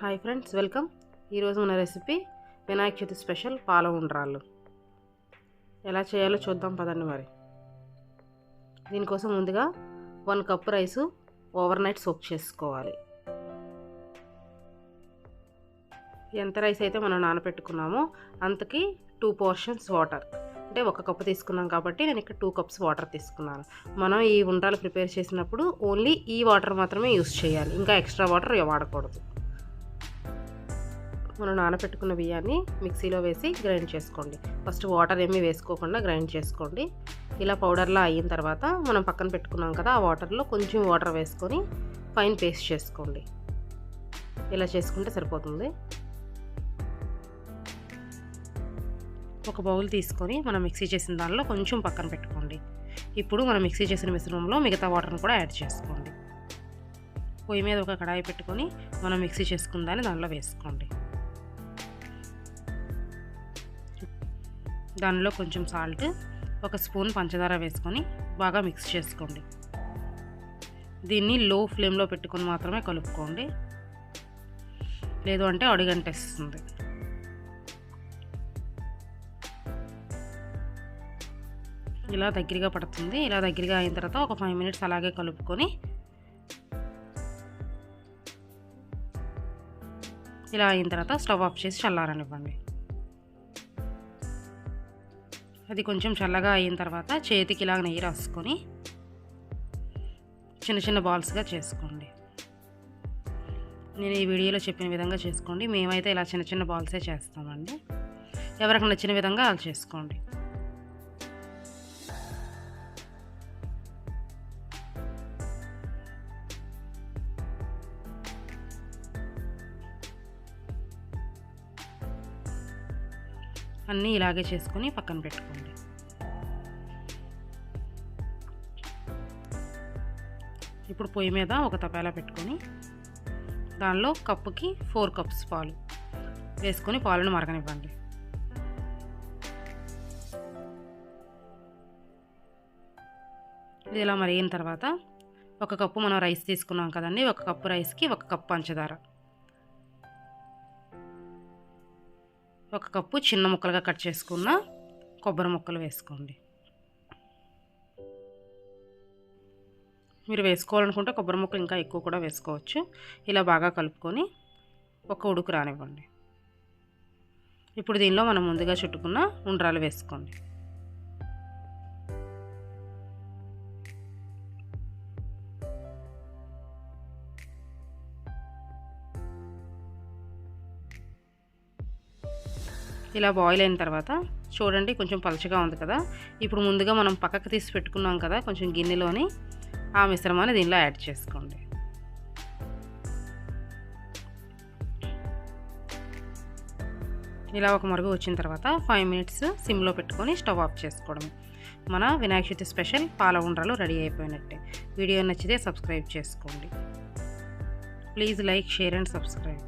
Hi friends welcome. ఈరోజు మన recipe Vinayaka Chavithi special పాల ఉండ్రాళ్ళు. ఎలా చేయాలో చూద్దాం పదండి మరి. దీనికోసం ముందుగా one cup rice overnight soak చేసుకోవాలి. ఎంత రైస్ అయితే మనం నానబెట్టుకున్నామో అంతకి టూ పోర్షన్స్ వాటర్. అంటే ఒక కప్పు తీసుకున్నాం కాబట్టి నేను ఇక్కడ టూ కప్స్ వాటర్ తీసుకున్నాను. మనం ఈ ఉండ్రాలు ప్రిపేర్ చేసినప్పుడు ఓన్లీ ఈ వాటర్ మాత్రమే యూస్ చేయాలి. ఇంకా ఎక్స్ట్రా వాటర్ వాడకూడదు. మనం నానబెట్టుకున్న బియ్యాన్ని మిక్సీలో వేసి గ్రైండ్ చేసుకోండి. ఫస్ట్ వాటర్ ఏమీ వేసుకోకుండా గ్రైండ్ చేసుకోండి. ఇలా పౌడర్లా అయిన తర్వాత మనం పక్కన పెట్టుకున్నాం కదా ఆ వాటర్లో కొంచెం వాటర్ వేసుకొని ఫైన్ పేస్ట్ చేసుకోండి. ఇలా చేసుకుంటే సరిపోతుంది. ఒక బౌల్ తీసుకొని మనం మిక్సీ చేసిన దానిలో కొంచెం పక్కన పెట్టుకోండి. ఇప్పుడు మనం మిక్సీ చేసిన మిశ్రమంలో మిగతా వాటర్ని కూడా యాడ్ చేసుకోండి. పొయ్యి మీద ఒక కడాయి పెట్టుకొని మనం మిక్సీ చేసుకున్న దాన్ని దానిలో వేసుకోండి. దానిలో కొంచెం సాల్ట్ ఒక స్పూన్ పంచదార వేసుకొని బాగా మిక్స్ చేసుకోండి. దీన్ని లో ఫ్లేమ్లో పెట్టుకొని మాత్రమే కలుపుకోండి. లేదు అంటే అడుగంటేస్తుంది. ఇలా దగ్గరగా పడుతుంది. ఇలా దగ్గరగా అయిన తర్వాత ఒక ఫైవ్ మినిట్స్ అలాగే కలుపుకొని ఇలా అయిన తర్వాత స్టవ్ ఆఫ్ చేసి చల్లారనివ్వండి. అది కొంచెం చల్లగా అయిన తర్వాత చేతికి ఇలా నెయ్యి రాసుకొని చిన్న చిన్న బాల్స్గా చేసుకోండి. నేను ఈ వీడియోలో చెప్పిన విధంగా చేసుకోండి. మేమైతే ఇలా చిన్న చిన్న బాల్సే చేస్తామండి. ఎవరికి నచ్చిన విధంగా అలా చేసుకోండి. అన్నీ ఇలాగే చేసుకొని పక్కన పెట్టుకోండి. ఇప్పుడు పొయ్యి మీద ఒక తపేలా పెట్టుకొని దానిలో కప్పుకి ఫోర్ కప్స్ పాలు వేసుకొని పాలను మరగనివ్వండి. ఇది ఇలా మరిగిన తర్వాత ఒక కప్పు మనం రైస్ తీసుకున్నాం కదండి ఒక కప్పు రైస్కి ఒక కప్పు పంచదార. ఒక కప్పు చిన్న ముక్కలుగా కట్ చేసుకున్న కొబ్బరి ముక్కలు వేసుకోండి. మీరు వేసుకోవాలనుకుంటే కొబ్బరి ముక్కలు ఇంకా ఎక్కువ కూడా వేసుకోవచ్చు. ఇలా బాగా కలుపుకొని ఒక ఉడుకు రానివ్వండి. ఇప్పుడు దీనిలో మనం ముందుగా చుట్టుకున్న ఉండ్రాలు వేసుకోండి. ఇలా బాయిల్ అయిన తర్వాత చూడండి కొంచెం పలచగా ఉంది కదా. ఇప్పుడు ముందుగా మనం పక్కకు తీసి పెట్టుకున్నాం కదా కొంచెం గిన్నెలోని ఆ మిశ్రమాన్ని దీనిలో యాడ్ చేసుకోండి. ఇలా ఒక మరుగు వచ్చిన తర్వాత ఫైవ్ మినిట్స్ సిమ్లో పెట్టుకొని స్టవ్ ఆఫ్ చేసుకోవడం మన వినాయక చవితి స్పెషల్ పాల ఉండ్రలు రెడీ అయిపోయినట్టే. వీడియో నచ్చితే సబ్స్క్రైబ్ చేసుకోండి. Please like share and subscribe.